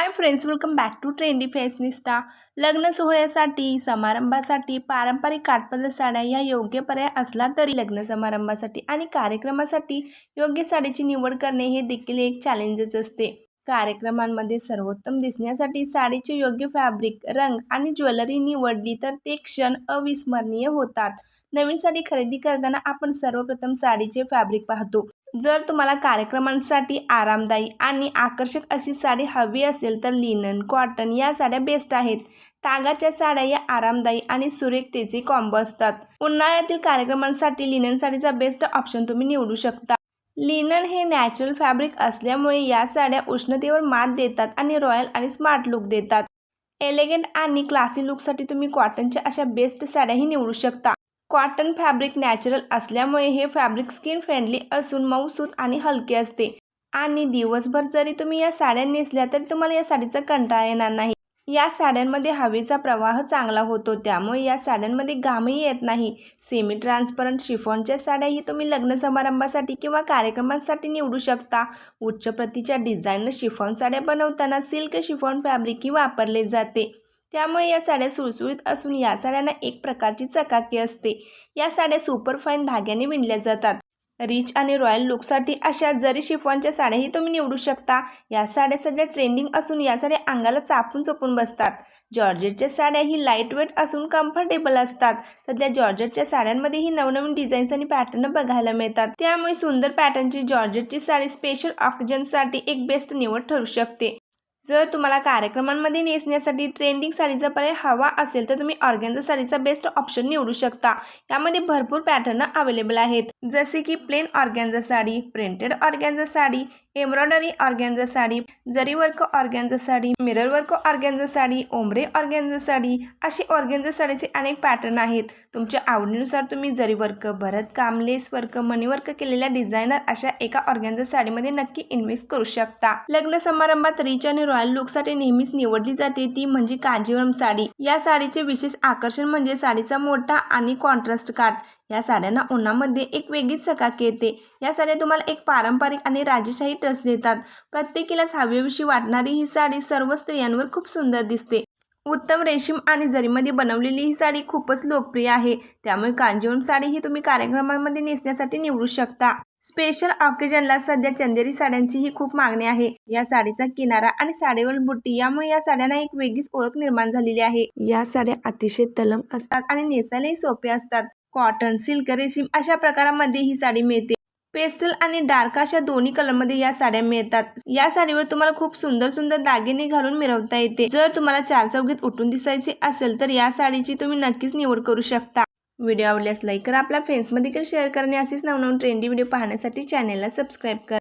Hi friends welcome back to trendy fashionista लग्न सोहळ्यासाठी समारंभासाठी पारंपरिक काठपदर साड्या या योग्य पर्याय असला तरी लग्न समारंभासाठी आणि कार्यक्रमासाठी योग्य साडीची निवड करणे हे देखील एक चॅलेंजच असते. कार्यक्रमांमध्ये सर्वोत्तम दिसण्यासाठी साडीचे योग्य फॅब्रिक रंग आणि ज्वेलरी निवडली तर ते क्षण अविस्मरणीय होतात. नवीन साडी खरेदी करताना आपण सर्वप्रथम साडीचे फॅब्रिक पाहतो. जर तुम्हाला कार्यक्रमांसाठी आरामदायी आणि आकर्षक अशी साडी हवी असेल तर लिनन कॉटन या साड्या बेस्ट आहेत. तागाच्या साड्या या आरामदायी आणि सुरेखतेचे कॉम्बो असतात. उन्हाळ्यातील कार्यक्रमांसाठी लिनन साडीचा बेस्ट ऑप्शन तुम्ही निवडू शकता. लिनन हे नॅचरल फॅब्रिक असल्यामुळे या साड्या उष्णतेवर मात देतात आणि रॉयल आणि स्मार्ट लुक देतात. एलिगंट आणि क्लासी लुकसाठी तुम्ही कॉटनच्या अशा बेस्ट साड्याही निवडू शकता. कॉटन फॅब्रिक नॅचरल असल्यामुळे हे फॅब्रिक स्किन फ्रेंडली असून मऊसूत आणि हलके असते. आणि दिवसभर जरी तुम्ही या साड्या नेसल्या तरी तुम्हाला या साडीचा कंटाळा येणार नाही. या साड्यांमध्ये हवेचा प्रवाह चांगला होतो. त्यामुळे या साड्यांमध्ये घामही येत नाही. सेमी ट्रान्सपरंट शिफॉनच्या साड्याही तुम्ही लग्न समारंभासाठी किंवा कार्यक्रमांसाठी निवडू शकता. उच्च प्रतीच्या डिझाईनर शिफॉन साड्या बनवताना सिल्क शिफॉन फॅब्रिकही वापरले जाते. त्यामुळे या साड्या सुळसुळीत असून या साड्यांना एक प्रकारची चकाकी असते. या साड्या सुपरफाईन धाग्याने विणल्या जातात. रिच आणि रॉयल लुकसाठी अशा जरी शिफॉनच्या साड्याही तुम्ही निवडू शकता. या साड्या सध्या ट्रेंडिंग असून या साड्या अंगाला चापून चोपून बसतात. जॉर्जेटच्या साड्या ही लाइट वेट असून कम्फर्टेबल असतात. सध्या जॉर्जेटच्या साड्यांमध्येही नवनवीन डिझाईन्स आणि पॅटर्न बघायला मिळतात. त्यामुळे सुंदर पॅटर्नची जॉर्जेटची साडी स्पेशल ऑक्सिजनसाठी एक बेस्ट निवड ठरू शकते. जर तुम्हाला कार्यक्रमांमध्ये नेसण्यासाठी ट्रेंडिंग साडीचा पर्याय हवा असेल तर तुम्ही ऑर्गेन्झा साडीचा बेस्ट ऑप्शन निवडू शकता. यामध्ये भरपूर पॅटर्न अवेलेबल आहेत. जसे की plain organza sari printed organza sari embroidery organza sari zari work organza sari mirror work organza sari ombre organza sari अशी ऑर्गॅन्झा साडीचे अनेक पॅटर्न आहेत. तुमच्या आवडीनुसार तुम्ही जरी वर्क भरत काम लेस वर्क मनी वर्क केलेल्या डिझायनर अशा एका ऑर्गॅन्झा साडीमध्ये नक्की इन्व्हेस्ट करू शकता. लग्न समारंभात रिच आणि रॉयल लुकसाठी नेहमीच निवडली जाते ती म्हणजे कांजीवरम साडी. या साडीचे विशेष आकर्षण म्हणजे साडीचा मोठा आणि कॉन्ट्रास्ट काट या साड्यांना उन्हामध्ये एक वेगळीच चकाकी येते या साड्या तुम्हाला एक पारंपरिक आणि राजेशाही टच देतात प्रत्येकीलाच हवेविषयी वाटणारी ही साडी सर्व स्त्रियांवर खूप सुंदर दिसते. उत्तम रेशीम आणि जरीमध्ये बनवलेली ही साडी खूपच लोकप्रिय आहे. त्यामुळे कांजीवरम साडी ही तुम्ही कार्यक्रमांमध्ये नेसण्यासाठी निवडू शकता. स्पेशल ऑकेजनला सध्या चंदेरी साड्यांची ही खूप मागणी आहे. या साडीचा किनारा आणि साडीवर बुट्टी यामुळे या साड्यांना एक वेगळीच ओळख निर्माण झालेली आहे. या साड्या अतिशय तलम असतात आणि नेसायलाही सोपे असतात. कॉटन सिल्क रेशीम अशा प्रकारामध्ये ही साडी मिळते. पेस्टल आणि डार्क अशा दोन्ही कलरमध्ये या साड्या मिळतात. या साडीवर तुम्हाला खूप सुंदर सुंदर दागिने घालून मिरवता येते. जर तुम्हाला चार चौघीत उठून दिसायचे असेल तर या साडीची तुम्ही नक्कीच निवड करू शकता. व्हिडिओ आवडल्यास लाईक करा. आपल्या फ्रेंड्समध्ये देखील शेअर करणे असेच नवनवीन ट्रेंडी व्हिडिओ पाहण्यासाठी चॅनेलला सबस्क्राईब करा.